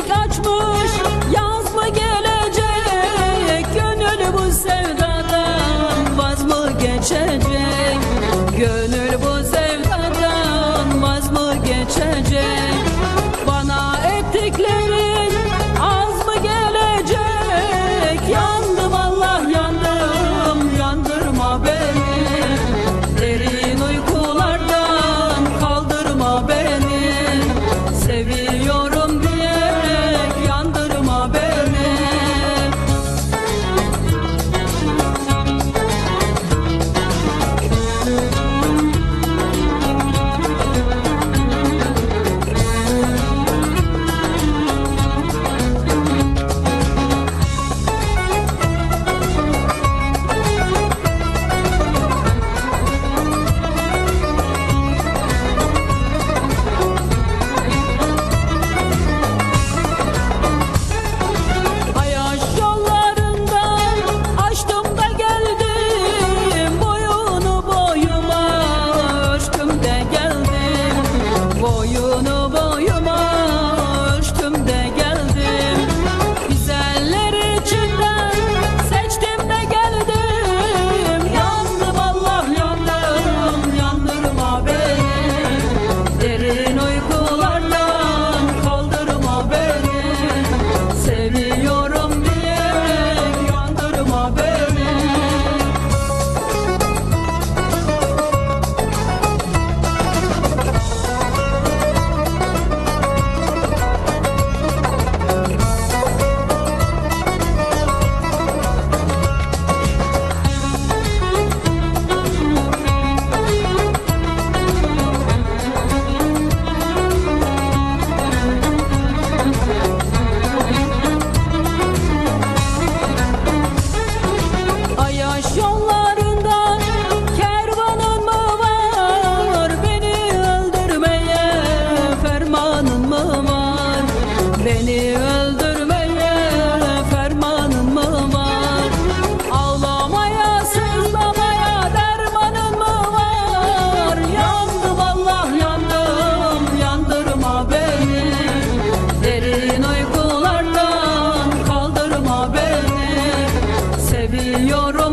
Çiçek gelecek? Gönül bu sevdadan vaz Geceler uykular Beni öldürmeye fermanın mı var? Ağlamaya, sızlamaya dermanın mı var? Yandım Allah yandım, yandırma beni Derin uykulardan kaldırma beni Seviyorum